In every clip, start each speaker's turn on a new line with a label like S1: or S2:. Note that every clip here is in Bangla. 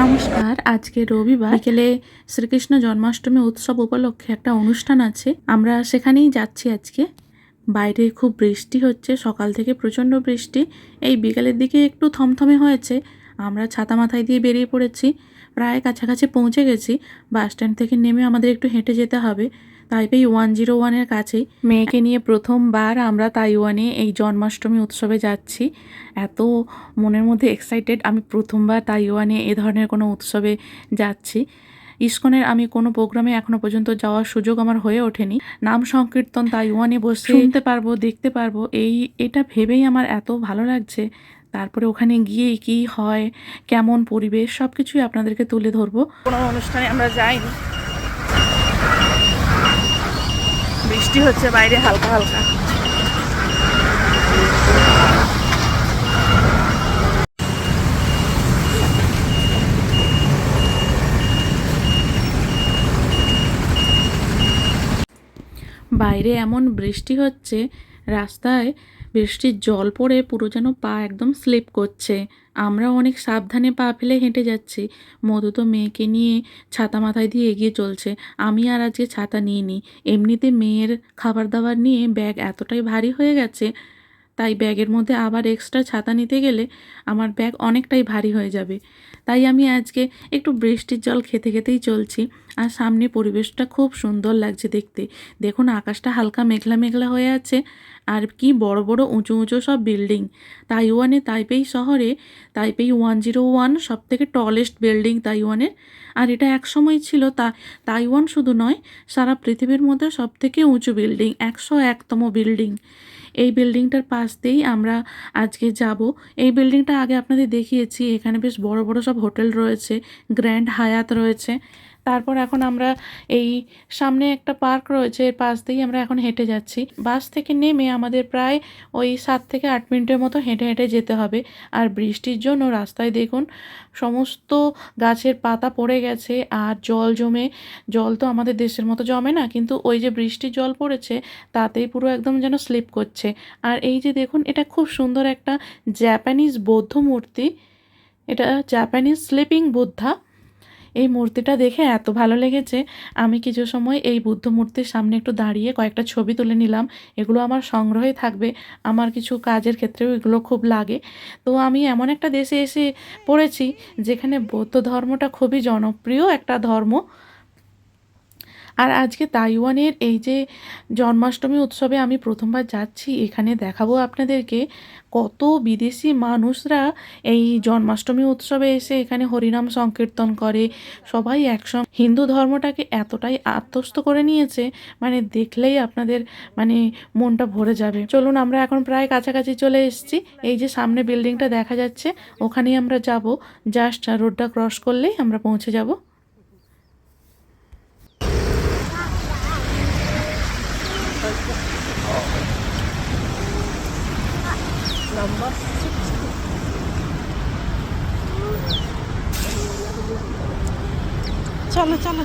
S1: নমস্কার, আজকে রবিবার বিকেলে শ্রীকৃষ্ণ জন্মাষ্টমী উৎসব উপলক্ষে একটা অনুষ্ঠান আছে। আমরা সেখানেই যাচ্ছি আজকে। বাইরে খুব বৃষ্টি হচ্ছে, সকাল থেকে প্রচণ্ড বৃষ্টি। এই বিকেলের দিকে একটু থমথমে হয়েছে। আমরা ছাতা মাথায় দিয়ে বেরিয়ে পড়েছি। প্রায় কাছাকাছি পৌঁছে গেছি। বাস স্ট্যান্ড থেকে নেমে আমাদের একটু হেঁটে যেতে হবে। তাইপেই ওয়ান জিরো ওয়ানের কাছেই। মেয়েকে নিয়ে প্রথমবার আমরা তাইওয়ানে এই জন্মাষ্টমী উৎসবে যাচ্ছি। এত মনের মধ্যে এক্সাইটেড আমি প্রথমবার তাইওয়ানে এ ধরনের কোনো উৎসবে যাচ্ছি। ইস্কনের আমি কোনো প্রোগ্রামে এখনও পর্যন্ত যাওয়ার সুযোগ আমার হয়ে ওঠেনি। নাম সংকীর্তন তাইওয়ানে বসে শুনতে পারব, দেখতে পারব। এই, এটা ভেবেই আমার এত ভালো লাগছে। তারপরে ওখানে গিয়ে কি হয়, কেমন পরিবেশ সব কিছুই আপনাদেরকে তুলে ধরবো। কোনো অনুষ্ঠানে আমরা যাইনি। বৃষ্টি হচ্ছে বাইরে হালকা হালকা। বাইরে এমন বৃষ্টি হচ্ছে রাস্তায় বৃষ্টির জল পড়ে পুরো যেন পা একদম স্লিপ করছে। আমরা অনেক সাবধানে পা ফেলে হেঁটে যাচ্ছি। মধু তো মেয়েকে নিয়ে ছাতা মাথায় দিয়ে এগিয়ে চলছে। আমি আর আজকে ছাতা নিইনি। এমনিতে মেয়ের খাবার দাবার নিয়ে ব্যাগ এতটাই ভারী হয়ে গেছে, তাই ব্যাগের মধ্যে আবার এক্সট্রা ছাতা নিতে গেলে আমার ব্যাগ অনেকটাই ভারী হয়ে যাবে। তাই আমি আজকে একটু বৃষ্টির জল খেতে খেতেই চলছি। আর সামনে পরিবেশটা খুব সুন্দর লাগছে দেখতে। দেখুন, আকাশটা হালকা মেঘলা মেঘলা হয়ে আছে। আর কি বড় বড় উঁচু উঁচু সব বিল্ডিং। তাইওয়ানে তাইপেই শহরে, তাইপেই ওয়ান জিরো ওয়ান সব থেকে টলেস্ট বিল্ডিং তাইওয়ানের আর এটা একসময় ছিল তা, তাইওয়ান শুধু নয়, সারা পৃথিবীর মধ্যে সব থেকে উঁচু বিল্ডিং একশো একতম বিল্ডিং এই বিল্ডিংটার পাশ দিয়েই আমরা আজকে যাব। এই বিল্ডিংটা আগে আপনাদের দেখিয়েছি, এখানে বেশ বড় বড় সব হোটেল রয়েছে, গ্র্যান্ড হায়াত রয়েছে। তারপর এখন আমরা এই সামনে একটা পার্ক রয়েছে, এর পাশ দিয়েই আমরা এখন হেঁটে যাচ্ছি। বাস থেকে নেমে আমাদের প্রায় ওই সাত থেকে আট মিনিটের মতো হেঁটে হেঁটে যেতে হবে। আর বৃষ্টির জন্য রাস্তায় দেখুন, সমস্ত গাছের পাতা পড়ে গেছে আর জল জমে, জল তো আমাদের দেশের মতো জমে না, কিন্তু ওই যে বৃষ্টির জল পড়েছে, তাতেই পুরো একদম যেন স্লিপ করছে। আর এই যে দেখুন, এটা খুব সুন্দর একটা জাপানিজ বৌদ্ধ মূর্তি, এটা জাপানিজ স্লিপিং বুদ্ধা এই মূর্তিটা দেখে এত ভালো লেগেছে। আমি কিছু সময় এই বুদ্ধ মূর্তির সামনে একটু দাঁড়িয়ে কয়েকটা ছবি তুলে নিলাম। এগুলো আমার সংগ্রহে থাকবে। আমার কিছু কাজের ক্ষেত্রেও এগুলো খুব লাগে। তো আমি এমন একটা দেশে এসে পড়েছি, যেখানে বৌদ্ধ ধর্মটা খুবই জনপ্রিয় একটা ধর্ম। আর আজকে তাইওয়ানের এই যে জন্মাষ্টমী উৎসবে আমি প্রথমবার যাচ্ছি, এখানে দেখাবো আপনাদেরকে কত বিদেশি মানুষরা এই জন্মাষ্টমী উৎসবে এসে এখানে হরিনাম সংকীর্তন করে। সবাই একসঙ্গে। হিন্দু ধর্মটাকে এতটাই আত্মস্থ করে নিয়েছে মানে দেখলেই আপনাদের মানে মনটা ভরে যাবে। চলুন আমরা এখন প্রায় কাছাকাছি চলে এসেছি। এই যে সামনে বিল্ডিংটা দেখা যাচ্ছে, ওখানেই আমরা যাব। জাস্ট রোডটা ক্রস করলেই আমরা পৌঁছে যাব। চলো চলো।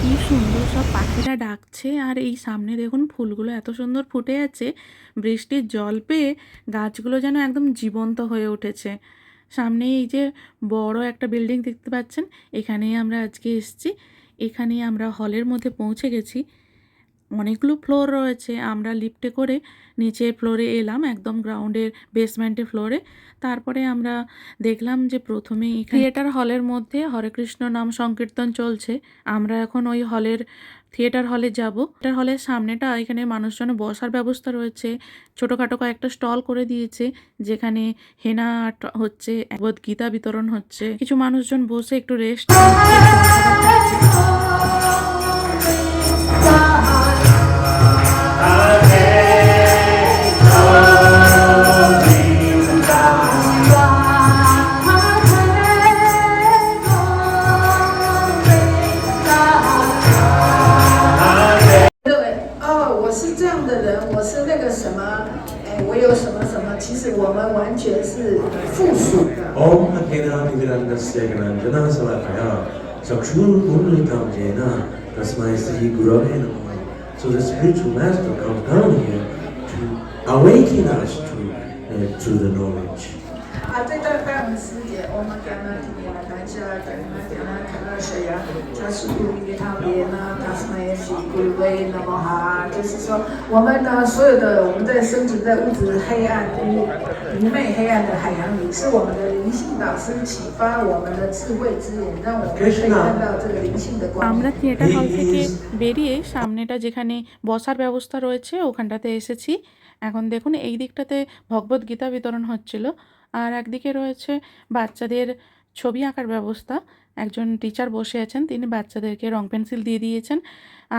S1: কি সুন্দর সব পাখিরা ডাকছে। আর এই সামনে দেখুন ফুলগুলো এত সুন্দর ফুটে আছে। বৃষ্টির জল পেয়ে গাছগুলো যেন একদম জীবন্ত হয়ে উঠেছে। সামনে এই যে বড় একটা বিল্ডিং দেখতে পাচ্ছেন। এখানেই আমরা আজকে এসেছি। এখানেই আমরা হলের মধ্যে পৌঁছে গেছি। অনেকগুলো ফ্লোর রয়েছে। আমরা লিফটে করে নিচে ফ্লোরে এলাম, একদম গ্রাউন্ডের বেসমেন্টের ফ্লোরে তারপরে আমরা দেখলাম যে প্রথমে থিয়েটার হলের মধ্যে হরে কৃষ্ণ নাম সংকীর্তন চলছে। আমরা এখন ওই হলের থিয়েটার হলে যাব। থিয়েটার হলের সামনেটা এখানে মানুষজনের বসার ব্যবস্থা রয়েছে। ছোটোখাটো কয়েকটা স্টল করে দিয়েছে, যেখানে হেনা হচ্ছে গীতা বিতরণ হচ্ছে। কিছু মানুষজন বসে একটু রেস্ট "
S2: 어, 하나님의라는것에대한전환을하 여, 저주오늘가운데에 나, 그스마이스히그
S3: 러해놓 은, 저의스피릿마스터가운데 에, 주, 아웨이킹하 시, 주, 주의
S2: 노 래. 아, 这段在我们师姐，我们给他们。今年大家讲了讲了看到谁呀？他是故意他别呢，他是那也是故意那么哈，就是说我们呢所有的我们在生存在物质黑暗愚愚昧黑暗的海洋里，是我们的灵性导师启发我们的智慧之眼，让我们可以看到这个灵性的光明。
S1: আমরা থিয়েটার হল থেকে বেরিয়ে সামনেটা যেখানে বসার ব্যবস্থা রয়েছে ওখানটাতে এসেছি এখন দেখুন এই দিকটাতে ভগবত গীতা বিতরণ হচ্ছিল আর একদিকে রয়েছে বাচ্চাদের ছবি আঁকার ব্যবস্থা। একজন টিচার বসে আছেন, তিনি বাচ্চাদেরকে রং পেন্সিল দিয়ে দিয়েছেন।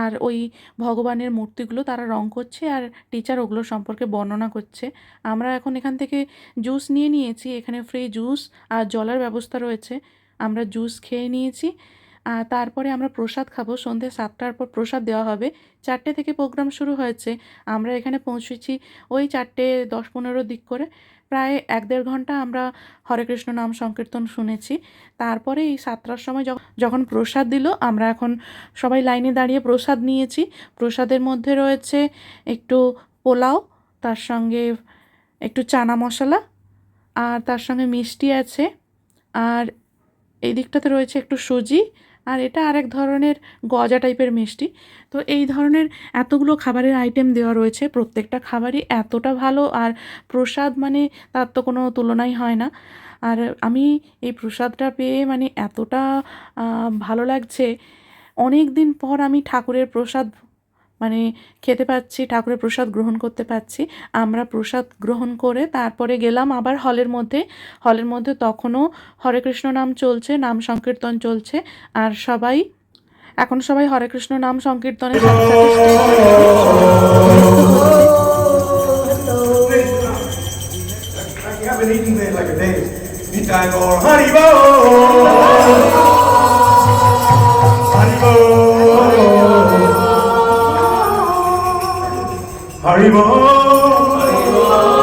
S1: আর ওই ভগবানের মূর্তিগুলো তারা রং করছে আর টিচার ওগুলো সম্পর্কে বর্ণনা করছে। আমরা এখন এখান থেকে জুস নিয়ে নিয়েছি, এখানে ফ্রি জুস আর জলের ব্যবস্থা রয়েছে। আমরা জুস খেয়ে নিয়েছি। আর তারপরে আমরা প্রসাদ খাব। সন্ধ্যে সাতটার পর প্রসাদ দেওয়া হবে। চারটে থেকে প্রোগ্রাম শুরু হয়েছে। আমরা এখানে পৌঁছেছি ওই চারটে দশ পনেরো দিক করে। প্রায় এক দেড় ঘণ্টা আমরা হরে কৃষ্ণ নাম সংকীর্তন শুনেছি। তারপরে এই সাতটার সময় যখন প্রসাদ দিল, আমরা এখন সবাই লাইনে দাঁড়িয়ে প্রসাদ নিয়েছি। প্রসাদের মধ্যে রয়েছে একটু পোলাও, তার সঙ্গে একটু চানা মশলা, আর তার সঙ্গে মিষ্টি আছে। আর এই দিকটাতে রয়েছে একটু সুজি আর এটা আরেক ধরনের গজা টাইপের মিষ্টি। তো এই ধরনের এতগুলো খাবারের আইটেম দেওয়া রয়েছে, প্রত্যেকটা খাবারই এতটা ভালো আর প্রসাদ মানে তার তো কোনো তুলনাই হয় না। আর আমি এই প্রসাদটা পেয়ে মানে এতটা ভালো লাগছে। অনেক দিন পর আমি ঠাকুরের প্রসাদ মানে খেতে পাচ্ছি, ঠাকুরের প্রসাদ গ্রহণ করতে পাচ্ছি আমরা প্রসাদ গ্রহণ করে তারপরে গেলাম আবার হলের মধ্যে হলের মধ্যে তখনও হরে কৃষ্ণ নাম চলছে, নাম সংকীর্তন চলছে আর সবাই, এখন সবাই হরে কৃষ্ণ নাম সংকীর্তনের
S4: Like a day. You time or honey. Oh.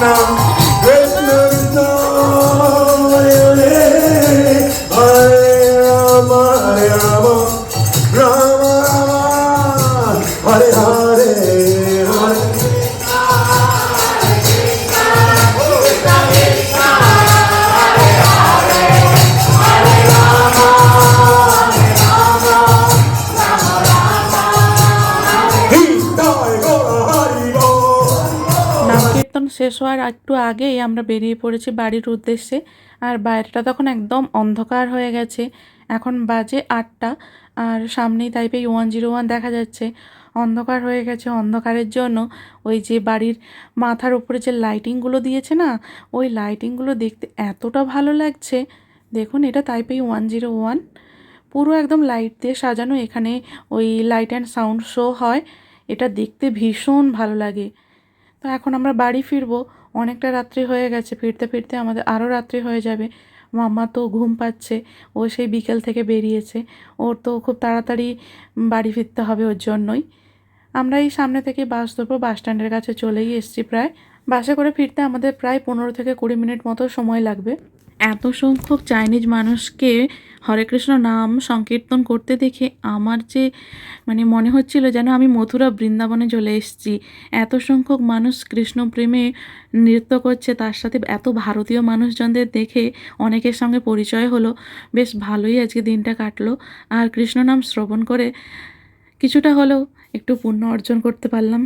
S4: No.
S1: হওয়ার একটু আগেই আমরা বেরিয়ে পড়েছি বাড়ির উদ্দেশ্যে। আর বাইরেটা তখন একদম অন্ধকার হয়ে গেছে। এখন বাজে আটটা আর সামনেই তাইপেই ওয়ান জিরো ওয়ান দেখা যাচ্ছে। অন্ধকার হয়ে গেছে অন্ধকারের জন্য। ওই যে বাড়ির মাথার উপরে যে লাইটিংগুলো দিয়েছে না, ওই লাইটিংগুলো দেখতে এতটা ভালো লাগছে। দেখুন, এটা তাইপেই ওয়ান জিরো ওয়ান পুরো একদম লাইট দিয়ে সাজানো। এখানে ওই লাইট অ্যান্ড সাউন্ড শো হয়। এটা দেখতে ভীষণ ভালো লাগে। তো এখন আমরা বাড়ি ফিরবো। অনেকটা রাত্রি হয়ে গেছে। ফিরতে ফিরতে আমাদের আরও রাত্রি হয়ে যাবে। মাম্মা তো ঘুম পাচ্ছে। ও সেই বিকেল থেকে বেরিয়েছে। ওর তো খুব তাড়াতাড়ি বাড়ি ফিরতে হবে ওর জন্যই। আমরা এই সামনে থেকে বাস ধরবো। বাস স্ট্যান্ডের কাছে চলেই এসেছি প্রায়। বাসে করে ফিরতে আমাদের প্রায় পনেরো থেকে কুড়ি মিনিট মতো সময় লাগবে। এত সংখ্যক চাইনিজ মানুষকে হরে কৃষ্ণ নাম সংকীর্তন করতে দেখে আমার যে মানে মনে হচ্ছিল যেন আমি মথুরা বৃন্দাবনে চলে এসেছি। এত সংখ্যক মানুষ কৃষ্ণ প্রেমে নৃত্য করছে, তার সাথে এত ভারতীয় মানুষজনদের দেখে অনেকের সঙ্গে পরিচয় হলো। বেশ ভালোই আজকে দিনটা কাটলো। আর কৃষ্ণ নাম শ্রবণ করে কিছুটা হলেও একটু পুণ্য অর্জন করতে পারলাম।